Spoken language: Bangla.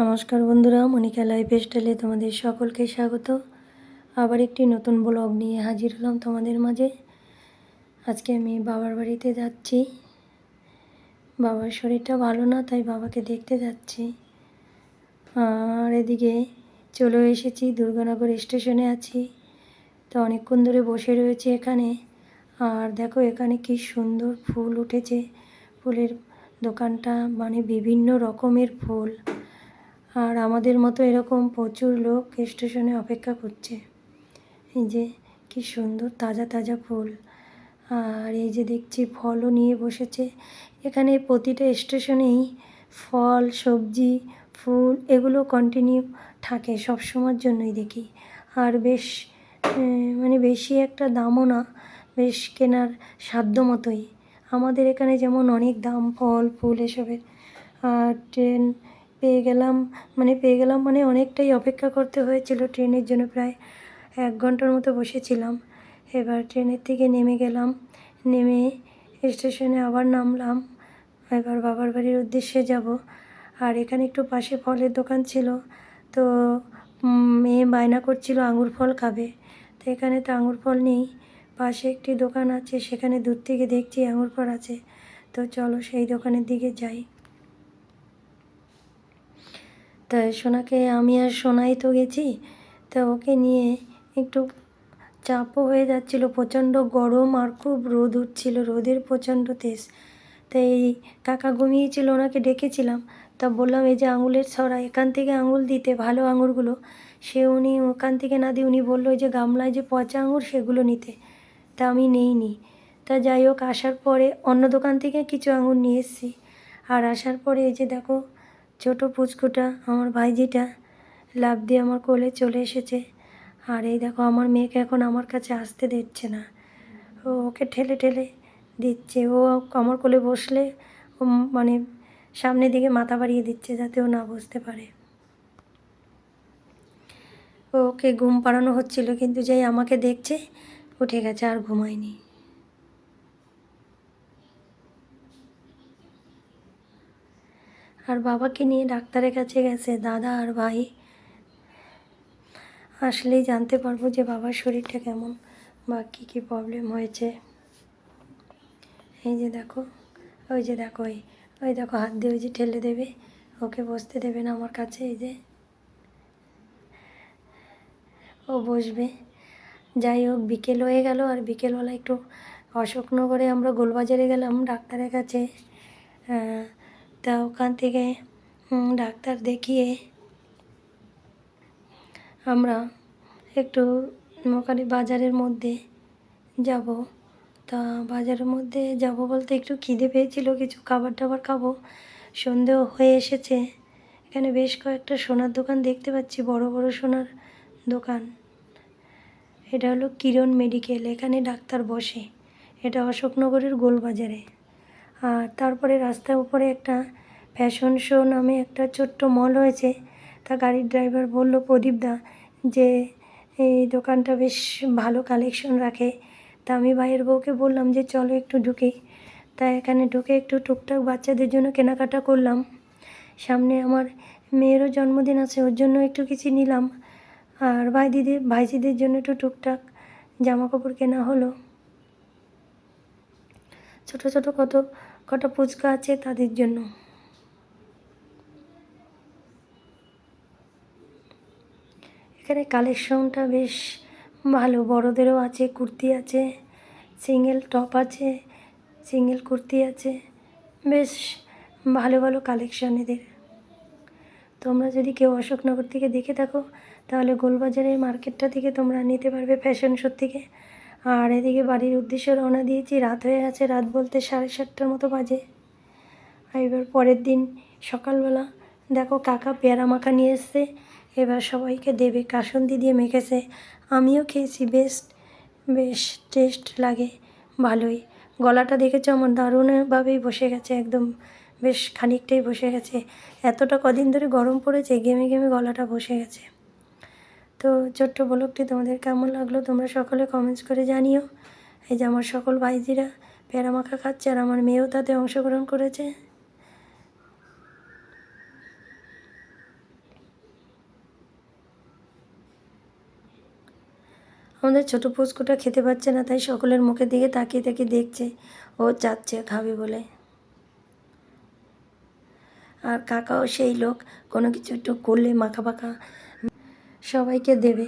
নমস্কার বন্ধুরা, মনিকা লাইফ স্টাইলে তোমাদের সকলকে স্বাগত। আবার একটি নতুন ব্লগ নিয়ে হাজির হলাম তোমাদের মাঝে। আজকে আমি বাবার বাড়িতে যাচ্ছি। বাবার শরীরটা ভালো না, তাই বাবাকে দেখতে যাচ্ছি। আর এদিকে চলে এসেছি, দুর্গানগর স্টেশনে আছি। তো অনেকক্ষণ ধরে বসে রয়েছে এখানে। আর দেখো, এখানে কি সুন্দর ফুল উঠেছে। ফুলের দোকানটা মানে বিভিন্ন রকমের ফুল। আর আমাদের মতো এরকম প্রচুর লোক স্টেশনে অপেক্ষা করছে। এই যে কি সুন্দর তাজা তাজা ফুল। আর এই যে দেখছি ফলও নিয়ে বসেছে। এখানে প্রতিটা স্টেশনেই ফল, সবজি, ফুল এগুলো কন্টিনিউ থাকে সব সময়ের জন্যই দেখি। আর বেশ মানে বেশি একটা দামও না, বেশ কেনার সাধ্য মতোই। আমাদের এখানে যেমন অনেক দাম, ফল, ফুল এসবের। আর ট্রেন পেয়ে গেলাম মানে পেয়ে গেলাম মানে অনেকটাই অপেক্ষা করতে হয়েছিল ট্রেনের জন্য প্রায় এক ঘণ্টার মতো বসেছিলাম। এবার ট্রেনের থেকে নেমে গেলাম, নেমে স্টেশনে আবার নামলাম, এবার বাবার বাড়ির উদ্দেশ্যে যাব। আর এখানে একটু পাশে ফলের দোকান ছিল, তো মেয়ে বায়না করছিল আঙুর ফল খাবে। তো এখানে তো আঙুর ফল নেই, পাশে একটি দোকান আছে, সেখানে দূর থেকে দেখছি আঙুর ফল আছে। তো চলো সেই দোকানের দিকে যাই। তা সোনাকে আমি আর সোনাই তো গেছি, তা ওকে নিয়ে একটু চাপও হয়ে যাচ্ছিল, প্রচণ্ড গরম আর খুব রোদ উঠছিল, রোদের প্রচণ্ড তেজ। তাই কাকা ঘুমিয়েছিল, ওনাকে ডেকেছিলাম। তা বললাম, এই যে আঙুলের ছড়া, এখান থেকে আঙুল দিতে, ভালো আঙুরগুলো। সে উনি, ওখান থেকে না দিয়ে উনি বলল যে গামলায় যে পচা আঙুর, সেগুলো নিতে। তা আমি নেইনি। তা যাই হোক, আসার পরে অন্য দোকান থেকে কিছু আঙুর নিয়ে এসেছি। আর আসার পরে এই যে দেখো ছোটো পুচকুটা, আমার ভাইজিটা লাভ দিয়ে আমার কোলে চলে এসেছে। আর এই দেখো, আমার মেয়েকে এখন আমার কাছে আসতে দিচ্ছে না। ও ওকে ঠেলে ঠেলে দিচ্ছে। ও আমার কোলে বসলে ও মানে সামনের দিকে মাথা বাড়িয়ে দিচ্ছে যাতে ও না বসতে পারে। ওকে ঘুম পাড়ানো হচ্ছিল, কিন্তু যাই আমাকে দেখছে, উঠে গেছে আর ঘুমায়নি। আর বাবাকে নিয়ে ডাক্তারের কাছে গেছে, দাদা আর ভাই। আসলেই জানতে পারব যে বাবার শরীরটা কেমন, বা কী কী প্রবলেম হয়েছে। এই যে দেখো, ওই যে দেখো ওই ওই দেখো, হাত দিয়ে ওই যে ঠেলে দেবে, ওকে বসতে দেবে না আমার কাছে, এই যে। ও বসবে। যাই হোক, বিকেল হয়ে গেল, আর বিকেলবেলা একটু অশোকনগরে আমরা গোলবাজারে গেলাম ডাক্তারের কাছে। তা ওখান থেকে ডাক্তার দেখিয়ে আমরা একটু ওখানে বাজারের মধ্যে যাব। তা বাজারের মধ্যে যাব বলতে একটু খিদে পেয়েছিল, কিছু খাবার টাবার খাব। সন্ধেও হয়ে এসেছে। এখানে বেশ কয়েকটা সোনার দোকান দেখতে পাচ্ছি, বড় বড় সোনার দোকান। এটা হলো কিরণ মেডিকেল, এখানে ডাক্তার বসে। এটা অশোকনগরের গোলবাজারে। আর তারপরে রাস্তার উপরে একটা ফ্যাশন শো নামে একটা ছোট্ট মল হয়েছে। তা গাড়ির ড্রাইভার বলল প্রদীপদা যে এই দোকানটা বেশ ভালো কালেকশন রাখে। তা আমি ভাইয়ের বউকে বললাম যে, চলো একটু ঢুকি। তা এখানে ঢুকে একটু টুকটাক বাচ্চাদের জন্য কেনাকাটা করলাম। সামনে আমার মেয়েরও জন্মদিন আছে, ওর জন্য একটু কিছু নিলাম। আর ভাই দিদি, ভাইজিদের জন্য একটু টুকটাক জামা কাপড় কেনা হলো। ছোট ছোট কত কটা ফুচকা আছে তাদের জন্য? এখানে কালেকশনটা বেশ ভালো। বড়োদেরও আছে, কুর্তি আছে, সিঙ্গেল টপ আছে, সিঙ্গেল কুর্তি আছে। বেশ ভালো ভালো কালেকশন এদের। তোমরা যদি কেউ অশোকনগর থেকে দেখে থাকো, তাহলে গোলবাজারের মার্কেটটা থেকে তোমরা নিতে পারবে ফ্যাশন শোর থেকে। আর এদিকে বাড়ির উদ্দেশ্যে রওনা দিয়েছি। রাত হয়ে গেছে রাত বলতে সাড়ে সাতটার মতো বাজে। আর এবার পরের দিন সকালবেলা দেখো কাকা পেয়ারা মাখা নিয়ে এসছে। এবার সবাইকে দেবে কাসন্দি দিয়ে মেখেছে। আমিও খেয়েছি, বেশ বেশ টেস্ট লাগে, ভালোই। গলাটা দেখেছ? আমার দারুণভাবেই বসে গেছে, একদম বেশ খানিকটাই বসে গেছে। এতটা কদিন ধরে গরম পড়েছে গেমে গেমে গলাটা বসে গেছে। তো ছোট্ট ব্লগটি তোমাদের কেমন লাগল তোমরা সকলে কমেন্টস করে জানিও। এই যে আমার সকল ভাইজিরা প্যারা মাখা খাচ্ছে আর আমার মেয়েও তাতে অংশগ্রহণ করেছে। আমাদের ছোট পুচকুটা খেতে পারছে না, তাই সকলের মুখের দিকে তাকিয়ে তাকিয়ে দেখছে, ও চাচ্ছে খাবে বলে। আর কাকাও সেই লোক, কোনো কিছু একটু করলে মাখা পাখা সবাইকে দেবে।